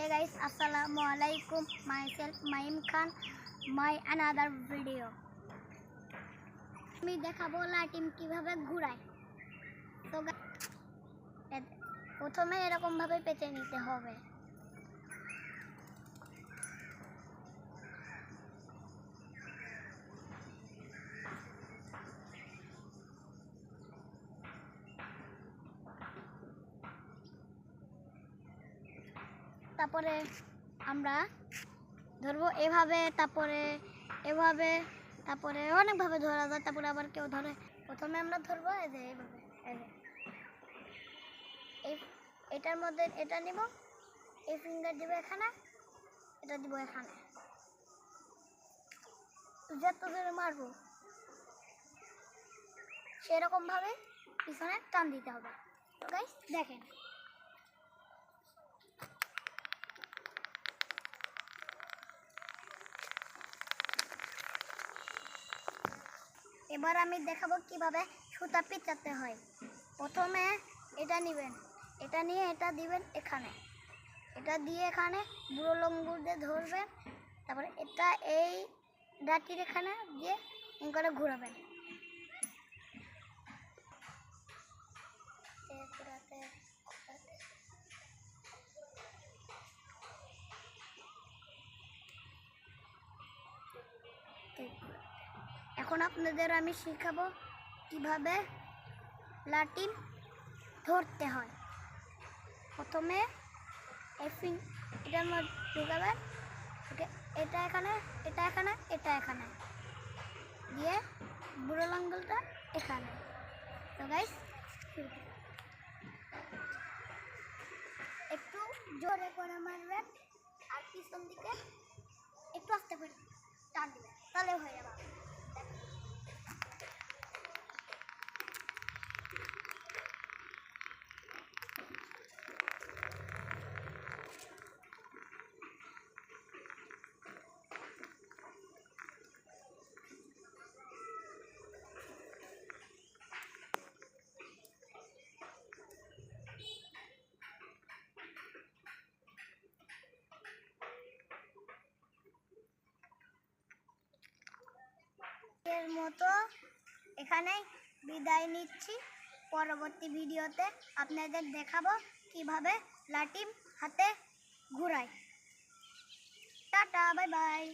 Hey guys, Assalamu alaikum. Myself Maim Khan. My another video. আমি দেখাবো লাটিম কীভাবে ঘুরায় তো প্রথমে ভাবে পেঁচে নিতে হবে তারপরে আমরা ধরবো এভাবে, তারপরে এভাবে, তারপরে অনেকভাবে ধরা যায়, তারপরে আবার কেউ ধরে। প্রথমে আমরা ধরবো, এই যে এইভাবে, এই। এটার মধ্যে এটা নিব, এই ফিঙ্গার দিব এখানে, এটা দিব এখানে। যত ধরে মারবো সেরকম ভাবে পিছনে টান দিতে হবে। গাইস দেখেন। এবার আমি দেখাবো কীভাবে সুতা পিচাতে হয়। প্রথমে এটা নেবেন। এটা নিয়ে এটা দিবেন এখানে। এটা দিয়ে এখানে বুড়ো লঙ্গুর দিয়ে ধরবেন। তারপরে এটা এই ডাটির এখানে দিয়ে করে ঘোরাবেন। এখন আপনাদের আমি শেখাবো কীভাবে লাটিম ধরতে হয়। প্রথমে এই ফিং- এটার মধ্যে ঢুকাবেন এটা এখানে এটা এখানে এটা এখানে। দিয়ে বুড়ো লাঙ্গলটা এখানে। তো গাইস একটু জোরে করে মারবেন। আর পিছন দিকে একটু আস্তে করে টান দিবেন তাহলে হয়ে যাবে এর মতো এখানে বিদায় নিচ্ছি। পরবর্তী ভিডিওতে আপনাদের দেখাবো কীভাবে লাটিম হাতে ঘুরায়। Tata bye bye